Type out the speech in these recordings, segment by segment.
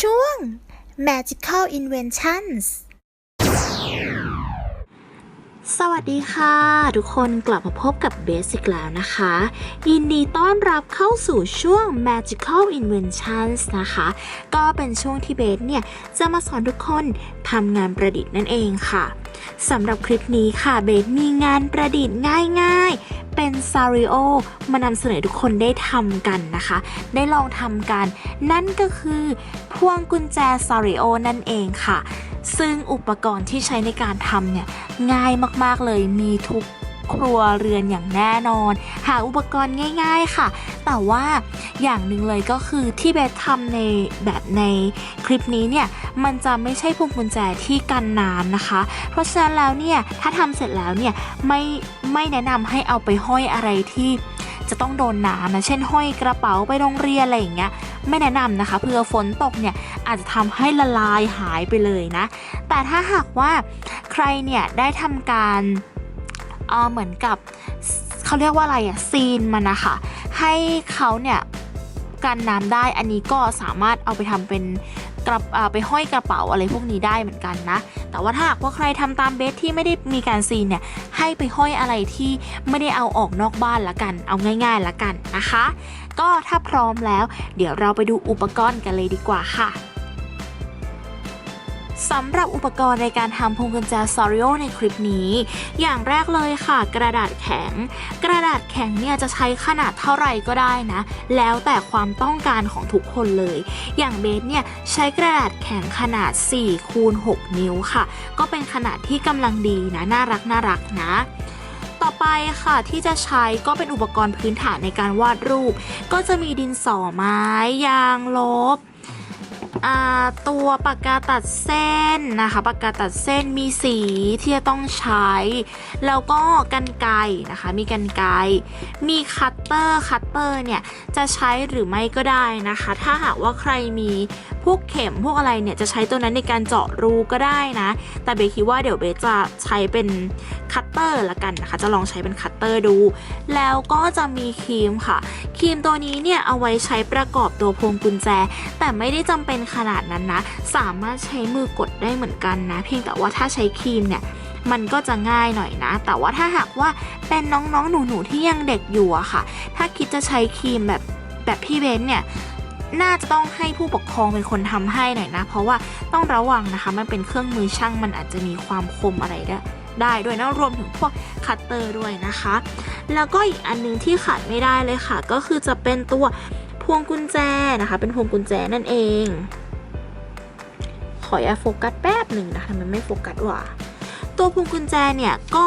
ช่วง Magical Inventions สวัสดีค่ะ ทุกคนกลับมาพบกับเบสอีกแล้วนะคะ ยินดีต้อนรับเข้าสู่ช่วง Magical Inventions นะคะ ก็เป็นช่วงที่เบสเนี่ย จะมาสอนทุกคนทำงานประดิษฐ์นั่นเองค่ะสำหรับคลิปนี้ค่ะเบสมีงานประดิษฐ์ง่าย เป็นซาริโอมานำเสนอทุกคนได้ทำกันนะคะ ได้ลองทำกัน นั่นก็คือพวงกุญแจซาริโอนั่นเองค่ะ ซึ่งอุปกรณ์ที่ใช้ในการทำเนี่ยง่ายมากๆเลยมีทุก ครัวเรือนอย่างแน่นอน หาอุปกรณ์ง่าย ๆค่ะ แต่ว่าอย่างหนึ่งเลยก็คือที่เบสทำในแบบในคลิปนี้เนี่ยมันจะไม่ใช่พวงกุญแจที่กันน้ำนะคะ เพราะฉะนั้นแล้วเนี่ยถ้าทำเสร็จแล้วเนี่ยไม่ไม่แนะนำให้เอาไปห้อยอะไรที่จะต้องโดนน้ำนะ เช่นห้อยกระเป๋าไปโรงเรียนอะไรอย่างเงี้ย ไม่แนะนำนะคะ เพื่อฝนตกเนี่ยอาจจะทำให้ละลายหายไปเลยนะ แต่ถ้าหากว่าใครเนี่ยได้ทำการ เอ่อเหมือนกับเขาเรียกว่าอะไรอะซีนมันนะคะให้เขาเนี่ยกันน้ำได้อันนี้ก็สามารถเอาไปทำเป็นกระเอ่อไปห้อยกระเป๋าอะไรพวกนี้ได้เหมือนกันนะ แต่ว่าถ้าหากว่าใครทำตามเบสที่ไม่ได้มีการซีนเนี่ยให้ไปห้อยอะไรที่ไม่ได้เอาออกนอกบ้านละกัน เอาง่าย ๆละกันนะคะ ก็ถ้าพร้อมแล้ว เดี๋ยวเราไปดูอุปกรณ์กันเลยดีกว่าค่ะ สำหรับอุปกรณ์ในการทำพวงกุญแจซาริโอในคลิปนี้ อย่างแรกเลยค่ะ กระดาษแข็ง กระดาษแข็งเนี่ยจะใช้ขนาดเท่าไหร่ก็ได้นะ แล้วแต่ความต้องการของทุกคนเลย อย่างเบสเนี่ยใช้กระดาษแข็งขนาด4คูณ6นิ้วค่ะ ก็เป็นขนาดที่กำลังดีนะน่ารักน่ารักนะต่อไปค่ะที่จะใช้ก็เป็นอุปกรณ์พื้นฐานในการวาดรูป ก็จะมีดินสอไม้ ยางลบ ตัวปากกาตัดเส้นนะคะปากกาตัดเส้นมีสีที่จะต้องใช้ แล้วก็กันไกนะคะ มีกันไกมีคัตเตอร์คัตเตอร์เนี่ยจะใช้หรือไม่ก็ได้นะคะ ถ้าหากว่าใครมีพวกเข็มพวกอะไรเนี่ยจะใช้ตัวนั้นในการเจาะรูก็ได้นะ แต่เบสคิดว่าเดี๋ยวเบสจะใช้เป็นคัตเตอร์ละกันนะคะ จะลองใช้เป็นคัตเตอร์ดู แล้วก็จะมีครีมค่ะ ครีมตัวนี้เนี่ยเอาไว้ใช้ประกอบตัวพวงกุญแจ แต่ไม่ได้จำเป็นขนาดนั้นนะ สามารถใช้มือกดได้เหมือนกันนะ เพียงแต่ว่าถ้าใช้ครีมเนี่ย มันก็จะง่ายหน่อยนะ แต่ว่าถ้าหากว่าเป็นน้องๆหนูๆที่ยังเด็กอยู่อะค่ะ ถ้าคิดจะใช้ครีมแบบแบบพี่เบนเนี่ยน่าจะต้องให้ผู้ปกครองเป็นคนทำให้หน่อยนะ เพราะว่าต้องระวังนะคะ มันเป็นเครื่องมือช่างมันอาจจะมีความคมอะไรได้ได้ด้วยนะรวมถึงพวกคัตเตอร์ด้วยนะคะ แล้วก็อีกอันหนึงที่ขาดไม่ได้เลยค่ะ ก็คือจะเป็นตัวพวงกุญแจนะคะ เป็นพวงกุญแจนั่นเอง ขออย่าโฟกัสแป๊บหนึ่งนะทำไมไม่โฟกัสวะ ตัวพวงกุญแจเนี่ยก็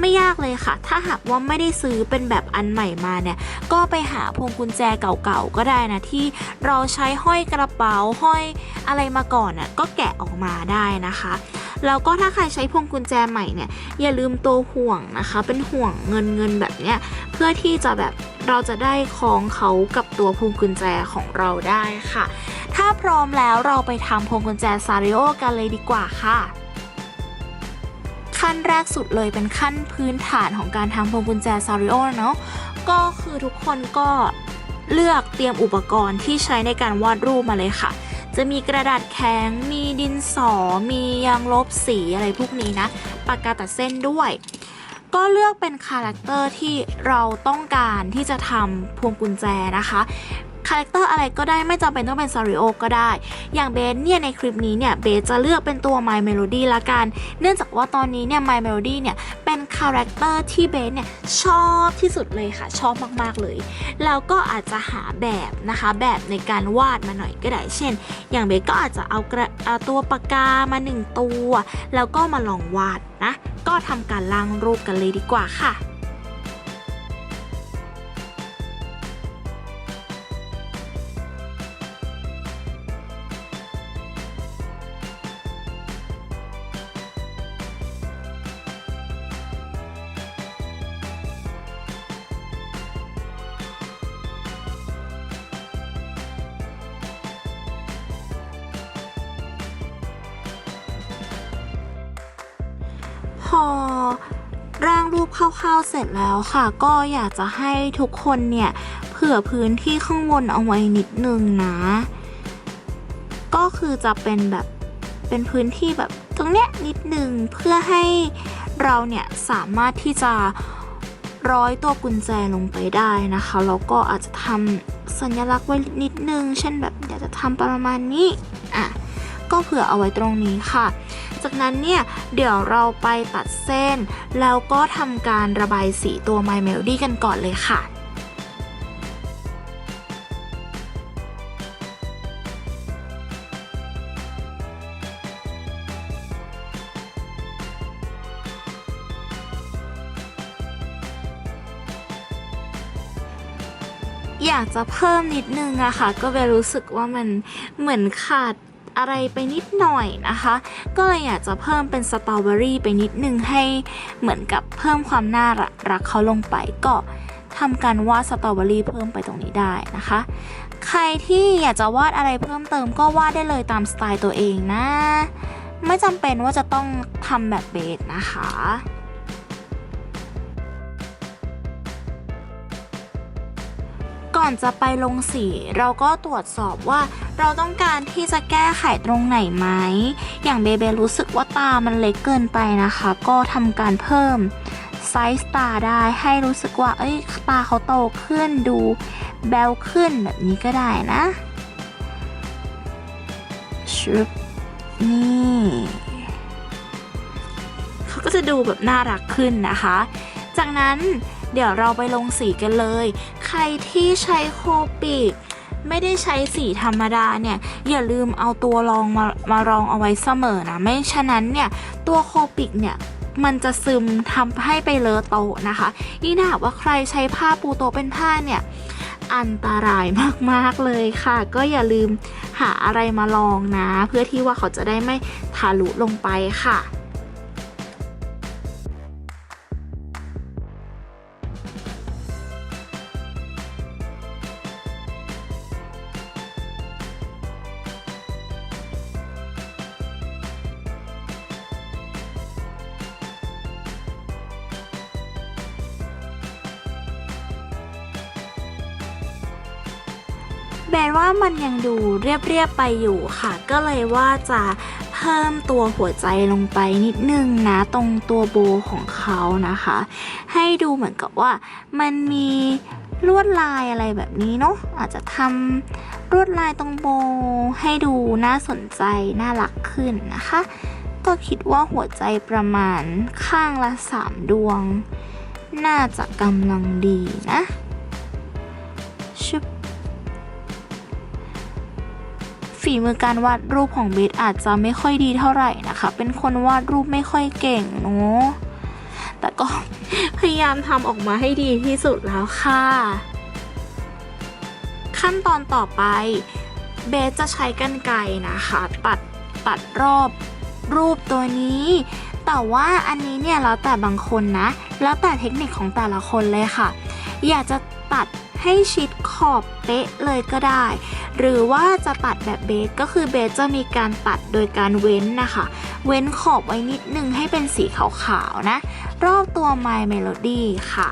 ไม่ยากเลยค่ะ ถ้าหากว่าไม่ได้ซื้อเป็นแบบอันใหม่มาเนี่ย ก็ไปหาพวงกุญแจเก่าๆก็ได้นะที่เราใช้ห้อยกระเป๋าห้อยอะไรมาก่อนน่ะก็แกะออกมาได้นะคะแล้วก็ถ้าใครใช้พวงกุญแจใหม่เนี่ยอย่าลืมตัวห่วงนะคะ เป็นห่วงเงินเงินแบบเนี้ยเพื่อที่จะแบบเราจะได้คล้องเขากับตัวพวงกุญแจของเราได้ค่ะ ถ้าพร้อมแล้วเราไปทำพวงกุญแจซาริโอกันเลยดีกว่าค่ะ ขั้นแรกสุดเลยเป็นขั้นพื้นฐานของการทำพวงกุญแจซาริโอเนาะก็คือทุกคนก็เลือกเตรียมอุปกรณ์ที่ใช้ในการวาดรูปมาเลยค่ะ จะมีกระดาษแข็ง มีดินสอ มียางลบสีอะไรพวกนี้นะ ปากกาตัดเส้นด้วย ก็เลือกเป็นคาแรคเตอร์ที่เราต้องการที่จะทำพวงกุญแจนะคะ คาแรคเตอร์อะไรก็ได้ไม่จำเป็นต้องเป็นซาริโอก็ได้ อย่างเบสเนี่ยในคลิปนี้เนี่ยเบสจะเลือกเป็นตัว My Melody ละกัน เนื่องจากว่าตอนนี้เนี่ย My Melody เนี่ยเป็นคาแรคเตอร์ที่เบสเนี่ยชอบที่สุดเลยค่ะ ชอบมากๆเลย แล้วก็อาจจะหาแบบนะคะแบบในการวาดมาหน่อยก็ได้ เช่น อย่างเบสก็อาจจะเอากระเอาตัวปากกามาหนึ่งตัว แล้วก็มาลองวาดนะ ก็ทำการล่างรูปกันเลยดีกว่าค่ะ พอร่างรูปคร่าวๆเสร็จแล้วค่ะ ก็อยากจะให้ทุกคนเนี่ยเผื่อพื้นที่ข้างบนเอาไว้นิดนึงนะ ก็คือจะเป็นแบบเป็นพื้นที่แบบตรงเนี้ยนิดนึงเพื่อให้เราเนี่ยสามารถที่จะร้อยตัวกุญแจลงไปได้นะคะแล้วก็อาจจะทำสัญลักษณ์ไว้นิดนึง เช่นแบบอยากจะทำประมาณนี้อะก็เผื่อเอาไว้ตรงนี้ค่ะ จากนั้นเนี่ยเดี๋ยวเราไปตัดเส้น แล้วก็ทำการระบายสีตัว My Melody กันก่อนเลยค่ะอยากจะเพิ่มนิดนึงอะค่ะ ก็เบลรู้สึกว่ามันเหมือนขาด อะไรไปนิดหน่อยนะคะ ก็เลยอยากจะเพิ่มเป็นสตรอเบอรี่ไปนิดนึงให้เหมือนกับเพิ่มความน่ารักเขาลงไปก็ทำการวาดสตรอเบอรี่เพิ่มไปตรงนี้ได้นะคะ ใครที่อยากจะวาดอะไรเพิ่มเติมก็วาดได้เลยตามสไตล์ตัวเองนะ ไม่จำเป็นว่าจะต้องทำแบบเบสนะคะ อนจะไปลงสี เราก็ตรวจสอบว่า เราต้องการที่จะแก้ไขตรงไหนไหม อย่างเบเบรู้สึกว่าตามันเล็กเกินไปนะคะ ก็ทำการเพิ่มไซส์ตาได้ให้รู้สึกว่า เอ้ยตาเขาโตขึ้นดูแบลขึ้นแบบนี้ก็ได้นะชึบนี่เขาก็จะดูแบบน่ารักขึ้นนะคะ จากนั้นเดี๋ยวเราไปลงสีกันเลย ใครที่ใช้โคปิกไม่ได้ใช้สีธรรมดาเนี่ย อย่าลืมเอาตัวรองมามารองเอาไว้เสมอนะ ไม่ฉะนั้นเนี่ย ตัวโคปิกเนี่ยมันจะซึมทำให้ไปเลอะโตนะคะยิ่งถ้าหากว่าใครใช้ผ้าปูโตเป็นผ้าเนี่ย อันตรายมากๆเลยค่ะ ก็อย่าลืมหาอะไรมาลองนะ เพื่อที่ว่าเขาจะได้ไม่ทะลุลงไปค่ะ แบนว่ามันยังดูเรียบๆไปอยู่ค่ะ ก็เลยว่าจะเพิ่มตัวหัวใจลงไปนิดนึงนะตรงตัวโบของเขานะคะ ให้ดูเหมือนกับว่ามันมีลวดลายอะไรแบบนี้เนาะอาจจะทำลวดลายตรงโบให้ดูน่าสนใจน่ารักขึ้นนะคะ ก็คิดว่าหัวใจประมาณข้างละสามดวง น่าจะกำลังดีนะ ฝีมือการวาดรูปของเบสอาจจะไม่ค่อยดีเท่าไหร่นะคะ เป็นคนวาดรูปไม่ค่อยเก่งเนาะแต่ก็พยายามทำออกมาให้ดีที่สุดแล้วค่ะ ขั้นตอนต่อไปเบสจะใช้กรรไกรนะคะ ตัดตัดรอบรูปตัวนี้ แต่ว่าอันนี้เนี่ยแล้วแต่บางคนนะ แล้วแต่เทคนิคของแต่ละคนเลยค่ะ อยากจะตัดให้ชิด ขอบเป๊ะเลยก็ได้ หรือว่าจะตัดแบบเบสก็คือเบสจะมีการตัดโดยการเว้นนะคะ เว้นขอบไว้นิดนึงให้เป็นสีขาวๆนะ รอบตัว My Melody ค่ะ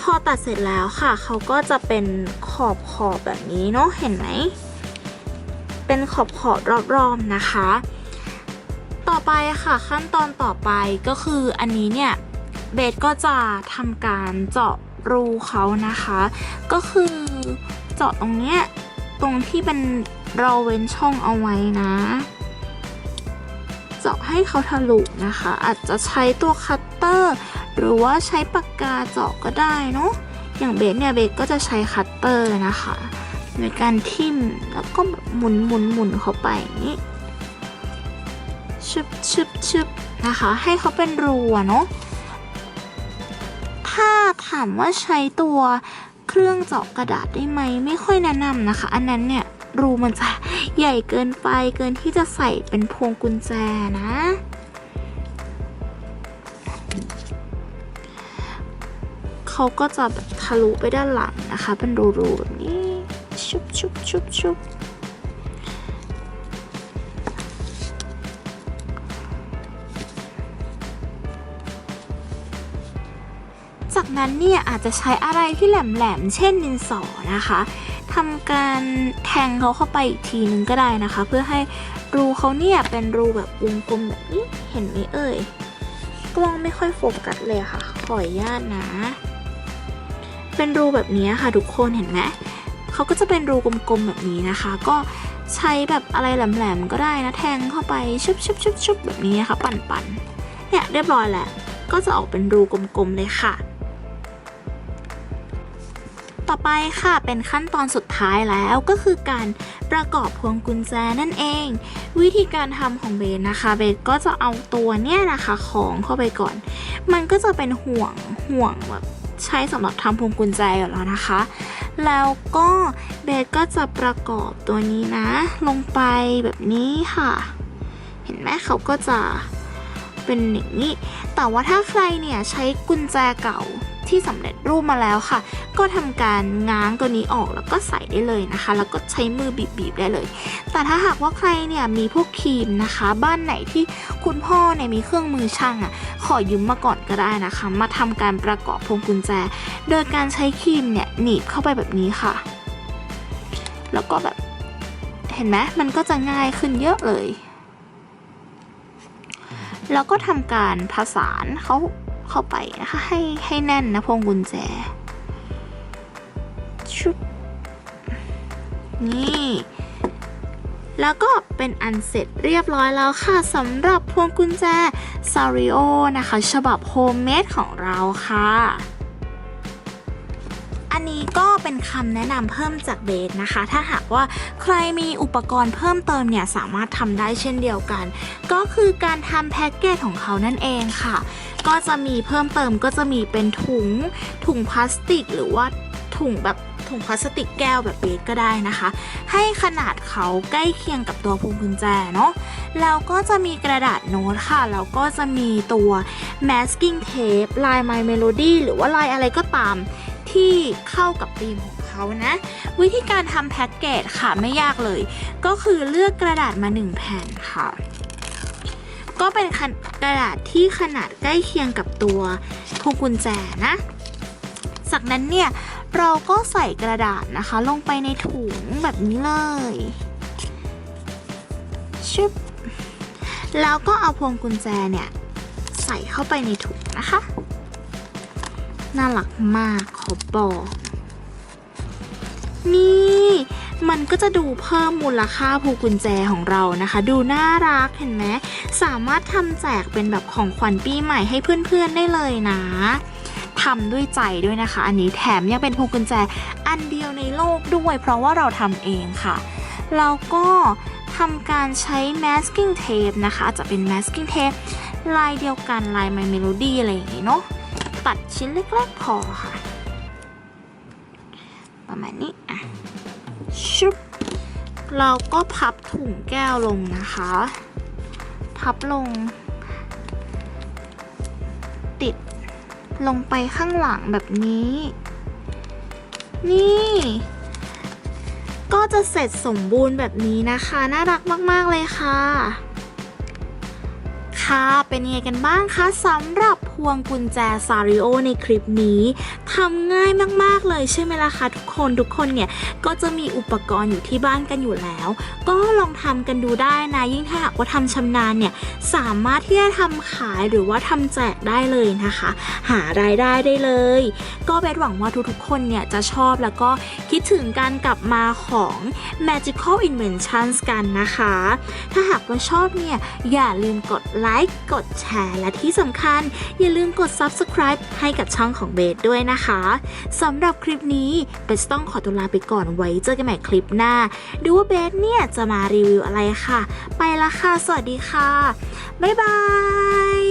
พอตัดเสร็จแล้วค่ะ เขาก็จะเป็นขอบขอบแบบนี้เนาะ เห็นไหม เป็นขอบขอบรอบๆนะคะ ไปค่ะขั้นตอนต่อไปก็คืออันนี้เนี่ยเบสก็จะทำการเจาะรูเขานะคะ ก็คือเจาะตรงเนี้ยตรงที่เป็นเราเว้นช่องเอาไว้นะ เจาะให้เขาทะลุนะคะ อาจจะใช้ตัวคัตเตอร์ หรือว่าใช้ปากกาเจาะก็ได้เนาะอย่างเบสเนี่ยเบสก็จะใช้คัตเตอร์นะคะ ในการทิ่มแล้วก็แบบหมุนหมุนหมุนเข้าไปอย่างนี้ ชึบชึบชึบนะคะ ให้เขาเป็นรูอะเนาะถ้าถามว่าใช้ตัวเครื่องเจาะกระดาษได้ไหมไม่ค่อยแนะนำนะคะ อันนั้นเนี่ยรูมันจะใหญ่เกินไปเกินที่จะใส่เป็นพวงกุญแจนะ เขาก็จะทะลุไปด้านหลังนะคะ เป็นรูๆแบบนี้ชุบชุบชุบชุบ นั้นเนี่ยอาจจะใช้อะไรที่แหลมๆ เช่นดินสอนะคะทำการแทงเขาเข้าไปอีกทีนึงก็ได้นะคะ เพื่อให้รูเขาเนี่ยเป็นรูแบบวงกลมแบบนี้เห็นไหมเอ่ยกล้องไม่ค่อยโฟกัสเลยค่ะ ขออนุญาตนะ เป็นรูแบบนี้ค่ะทุกคนเห็นไหมเขาก็จะเป็นรูกลมๆแบบนี้นะคะ ก็ใช้แบบอะไรแหลมๆก็ได้นะแทงเข้าไปชุบชุบชุบชุบแบบนี้นะคะ ปั่นๆเนี่ยเรียบร้อยแหล้วก็จะออกเป็นรูกลมๆเลยค่ะ ต่อไปค่ะเป็นขั้นตอนสุดท้ายแล้วก็คือการประกอบพวงกุญแจนั่นเอง วิธีการทำของเบนนะคะ เบนก็จะเอาตัวเนี่ยนะคะของเข้าไปก่อน มันก็จะเป็นห่วงห่วงแบบใช้สำหรับทำพวงกุญแจอยู่แล้วนะคะ แล้วก็เบสก็จะประกอบตัวนี้นะ ลงไปแบบนี้ค่ะ เห็นไหมเขาก็จะเป็นอย่างนี้ แต่ว่าถ้าใครเนี่ยใช้กุญแจเก่า ที่สำเร็จรูปมาแล้วค่ะ ก็ทำการง้างตัวนี้ออกแล้วก็ใส่ได้เลยนะคะ แล้วก็ใช้มือบีบๆได้เลย แต่ถ้าหากว่าใครเนี่ยมีพวกครีมนะคะ บ้านไหนที่คุณพ่อเนี่ยมีเครื่องมือช่างอะขอยืมมาก่อนก็ได้นะคะ มาทำการประกอบพวงกุญแจ โดยการใช้ครีมเนี่ยหนีบเข้าไปแบบนี้ค่ะ แล้วก็แบบเห็นไหมมันก็จะง่ายขึ้นเยอะเลย แล้วก็ทำการผสานเขา เข้าไปนะคะให้ให้แน่นนะพวงกุญแจ ชุบ นี่ แล้วก็เป็นอันเสร็จเรียบร้อยแล้วค่ะสำหรับพวงกุญแจซาริโอนะคะ ฉบับโฮมเมดของเราค่ะ ก็เป็นคำแนะนำเพิ่มจากเบสนะคะ ถ้าหากว่าใครมีอุปกรณ์เพิ่มเติมเนี่ยสามารถทำได้เช่นเดียวกัน ก็คือการทำแพ็กเกจของเขานั่นเองค่ะ ก็จะมีเพิ่มเติมก็จะมีเป็นถุงถุงพลาสติก หรือว่าถุงแบบถุงพลาสติกแก้วแบบเบสก็ได้นะคะ ให้ขนาดเขาใกล้เคียงกับตัวพวงกุญแจเนาะแล้วก็จะมีกระดาษโน้ตค่ะ แล้วก็จะมีตัว masking tape ลาย My Melody หรือว่าลายอะไรก็ตาม ที่เข้ากับธีมของเขานะ วิธีการทำแพ็กเกจค่ะไม่ยากเลย ก็คือเลือกกระดาษมา 1 แผ่นค่ะ ก็เป็นกระดาษที่ขนาดใกล้เคียงกับตัวพวงกุญแจนะ จากนั้นเนี่ยเราก็ใส่กระดาษนะคะลงไปในถุงแบบนี้เลยชึบแล้วก็เอาพวงกุญแจเนี่ยใส่เข้าไปในถุงนะคะ น่ารักมากขอบอก นี่มันก็จะดูเพิ่มมูลค่าพวงกุญแจของเรานะคะ ดูน่ารักเห็นไหมสามารถทำแจกเป็นแบบของขวัญปีใหม่ให้เพื่อนๆได้เลยนะทำด้วยใจด้วยนะคะ อันนี้แถมยังเป็นพวงกุญแจอันเดียวในโลกด้วย เพราะว่าเราทำเองค่ะแล้วก็ทำการใช้ masking tape นะคะอาจจะเป็น masking tape ลายเดียวกันลาย My Melody อะไรอย่างงี้เนาะ ตัดชิ้นเล็กๆพอค่ะ ประมาณนี้อะชุบเราก็พับถุงแก้วลงนะคะ พับลง ติดลงไปข้างหลังแบบนี้ นี่ ก็จะเสร็จสมบูรณ์แบบนี้นะคะ น่ารักมาก ๆ เลยค่ะ ค่ะ เป็นยังไงกันบ้างคะสำหรับ วงกุญแจซาริโอในคลิปนี้ทำง่ายมากๆเลยใช่ไหมล่ะคะทุกคนทุกคนเนี่ยก็จะมีอุปกรณ์อยู่ที่บ้านกันอยู่แล้ว ก็ลองทำกันดูได้นะยิ่งถ้าหากว่าทำชำนาญเนี่ยสามารถที่จะทำขายหรือว่าทำแจกได้เลยนะคะ หารายได้ได้เลย ก็เบสหวังว่าทุกๆคนเนี่ยจะชอบแล้วก็คิดถึงการกลับมาของ Magical Inventions กันนะคะ ถ้าหากว่าชอบเนี่ยอย่าลืมกดไลค์กดแชร์และที่สำคัญอย่าลืมกด Subscribe ให้กับช่องของเบสด้วยนะคะสำหรับคลิปนี้เบสต้องขอตัวลาไปก่อนไว้เจอกันใหม่คลิปหน้า ดูว่าเบสเนี่ยจะมารีวิวอะไรค่ะ ไปละค่ะ สวัสดีค่ะ บ๊ายบาย